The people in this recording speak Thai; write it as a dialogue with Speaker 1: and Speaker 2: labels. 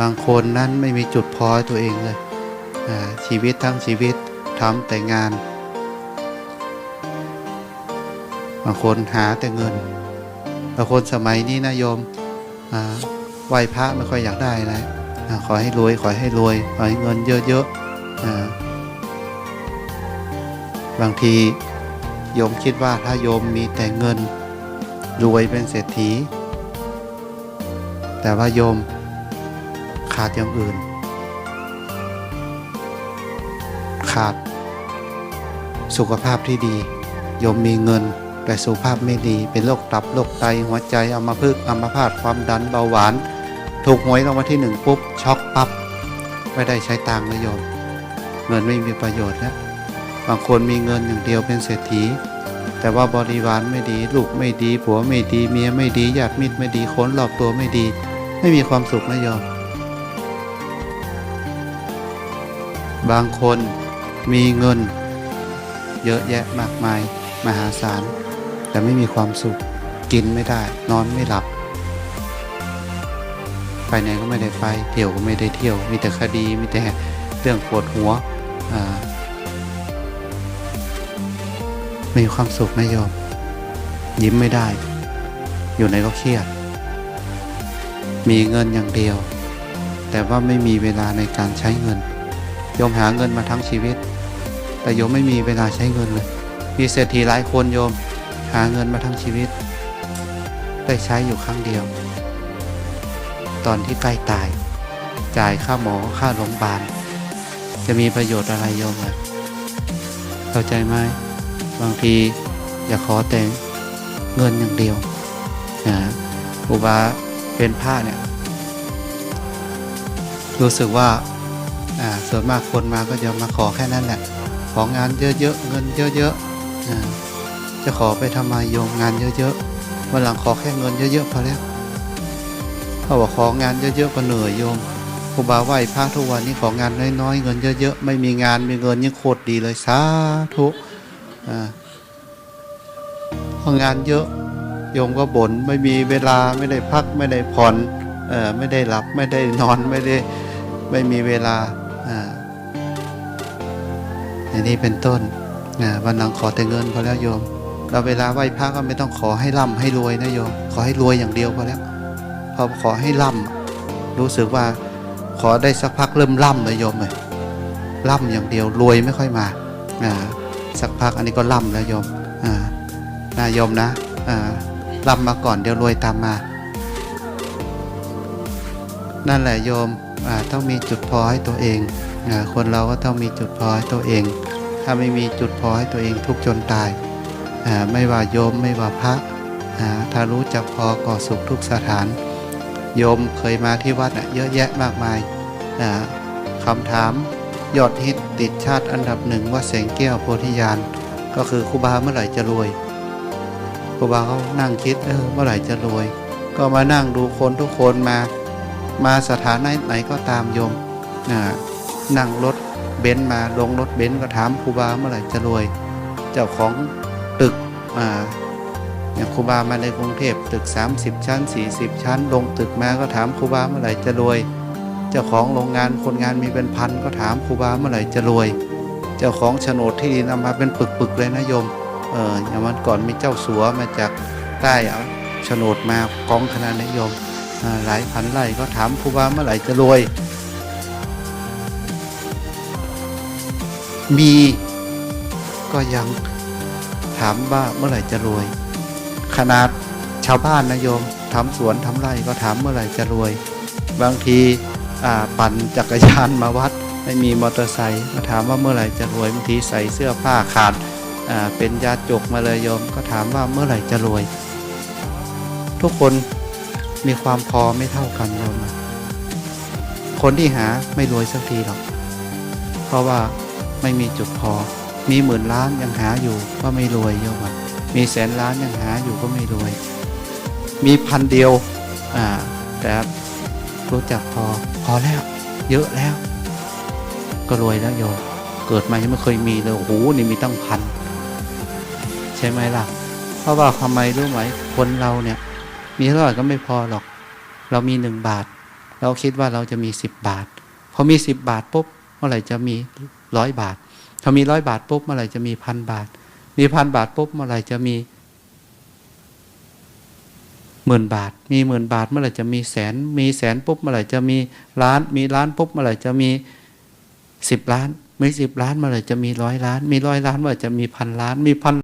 Speaker 1: บางคนนั้นไม่มีจุดพอให้ตัวเองเลยชีวิตทั้งชีวิตทำแต่งาน บางคนหาแต่เงิน บางคนสมัยนี้นะโยมไหวพระไม่ค่อยอยากได้แล้วอ่าขอให้รวยขอให้รวย ขอให้เงินเยอะๆบางทีโยมคิดว่าถ้าโยมมีแต่เงินรวยเป็นเศรษฐี แต่ว่าโยม ขาดอย่างอื่น ขาด สุขภาพที่ดีโยมมีเงิน แต่สุขภาพไม่ดีเป็นโรคตับโรคไตหัวใจอัมพฤกษ์อัมพาตความดันเบาหวาน ถูกหวยรางวัลที่หนึ่งปุ๊บช็อกปับ๊บไม่ได้ใช้ตังค์นะโยม เงินไม่มีประโยชน์แล้วบางคนมีเงินอย่างเดียวเป็นเศรษฐี แต่ว่าบริวารไม่ดีลูกไม่ดีผัวไม่ดีเมียไม่ดีญาติมิตรไม่ดีคนรอบตัวไม่ดี ไม่มีความสุขนะโยม บางคนมีเงิน เยอะแยะมากมายมหาศาล แต่ไม่มีความสุขกินไม่ได้ นอนไม่หลับ ไปไหนก็ไม่ได้ไป เที่ยวก็ไม่ได้เที่ยว มีแต่คดี มีแต่เรื่องปวดหัวไม่มีความสุขนะโยอมยิ้มไม่ได้ อยู่ไหนก็เครียด มีเงินอย่างเดียว แต่ว่าไม่มีเวลาในการใช้เงิน โยมหาเงินมาทั้งชีวิต แต่โยมไม่มีเวลาใช้เงินเลย มีเศรษฐีหลายคนโยมหาเงินมาทั้งชีวิต ได้ใช้อยู่ครั้งเดียว ตอนที่ใกล้ตาย จ่ายค่าหมอค่าโรงพยาบาล จะมีประโยชน์อะไรโยมเลยเข้าใจไหมบางทีอย่าขอแต่เงินอย่างเดียวนะครูบาเป็นผ้าเนี่ยรู้สึกว่า ส่วนมากคนมาก็จะมาขอแค่นั้นแหละ ของานเยอะๆเงินเยอะๆอ่าจะขอไปทำไมโยมงานเยอะๆวันหลังขอแค่เงินเยอะๆพอแล้วเพราะว่าของานเยอะๆก็เหนื่อยโยมครูบาไหว้พระทุกวันนี้ของานน้อยๆ เงินเยอะๆไม่มีงานมีเงินยิ่งโคตรดีเลยสาธุอ่าพองานเยอะโยมก็บน่นไม่มีเวลาไม่ได้พักไม่ได้ผ่อนเออไม่ได้หลับไม่ได้นอนไม่ได้ไม่มีเวลา อ่าอย่างนี้เป็นต้นวันหลังขอแต่เงินพอแล้วโยม เราเวลาไหว้พระก็ไม่ต้องขอให้ร่ำให้รวยนะโยม ขอให้รวยอย่างเดียวพอแล้ว พอขอให้ร่ำรู้สึกว่าขอได้สักพักเริ่มร่ำเลยโยมเลยร่ำอย่างเดียวรวยไม่ค่อยมาสักพักอันนี้ก็ร่ำแล้วโยมอ่านะโยมนะร่ำมาก่อนเดี๋ยวรวยตามมา นั่นแหละโยม ต้องมีจุดพอให้ตัวเองอคนเราก็ต้องมีจุดพอให้ตัวเอง ถ้าไม่มีจุดพอให้ตัวเองทุกจนตาย ไม่ว่าโยมไม่ว่าพระ ถ้ารู้จักพอก่อสุขทุกสถาน โยมเคยมาที่วัดเยอะแยะมากมายคำถามยอดฮิตติดชาติอันดับหนึ่งว่าแสงแก้วโพธิญาณก็คือครูบาเมื่อไหร่จะรวยครูบาเขานั่งคิดเออเมื่อไหร่จะรวย ก็มานั่งดูคนทุกคนมา มาสถานไหนก็ตามโยมนั่งรถเบนซ์มาลงรถเบนซ์ก็ถามครูบาเมื่อไหร่จะรวย เจ้าของตึกอ่าอย่างครูบามาในกรุงเทพตึก 30 ชั้น 40 ชั้น ลงตึกมาก็ถามครูบาเมื่อไหร่จะรวย เจ้าของโรงงานคนงานมีเป็นพันก็ถามครูบาเมื่อไหร่จะรวย เจ้าของโฉนดที่ดินเอามาเป็นปึกๆเลยนะโยมเอออย่างวันก่อนมีเจ้าสัวมาจากใต้เอาโฉนดมากองขนาดนี้โยม หลายพันไร่ก็ถามครูบาเมื่อไหร่จะรวย มีก็ยังถามว่าเมื่อไหร่จะรวย ขนาดชาวบ้านนะโยมทำสวนทำไร่ก็ถามเมื่อไหร่จะรวย บางทีปั่นจักรยานมาวัด ไม่มีมอเตอร์ไซค์ก็ถามว่าเมื่อไหร่จะรวยบางทีใส่เสื้อผ้าขาดเป็นยาจกมาเลยโยม ก็ถามว่าเมื่อไหร่จะรวย ทุกคน มีความพอไม่เท่ากันโยมคนที่หาไม่รวยสักทีหรอก เพราะว่าไม่มีจุดพอ มีหมื่นล้านยังหาอยู่ก็ไม่รวยโยมมีแสนล้านยังหาอยู่ก็ไม่รวย มีพันเดียวอ่าแต่รู้จักพอพอแล้ว เยอะแล้ว ก็รวยแล้วโยมเกิดมายังไม่เคยมีเลยโอ้โหนี่มีตั้งพันใช่ไหมล่ะ เพราะว่าทำไมรู้ไหมคนเราเนี่ย มีเท่าไหร่ก็ไม่พอหรอก เรามีหนึ่งบาท เราคิดว่าเราจะมีสิบบาท พอมีสิบบาทปุ๊บเมื่อไหร่จะมีร้อยบาทพอมีร้อยบาทปุ๊บเมื่อไหร่จะมีพันบาท มีพันบาทปุ๊บเมื่อไหร่จะมีหมื่นบาท มีหมื่นบาทเมื่อไหร่จะมีแสน มีแสนปุ๊บเมื่อไหร่จะมีล้าน มีล้านปุ๊บเมื่อไหร่จะมีสิบล้าน มีสิบล้านเมื่อไหร่จะมีร้อยล้าน มีร้อยล้านเมื่อไหร่จะมีพันล้าน มีพัน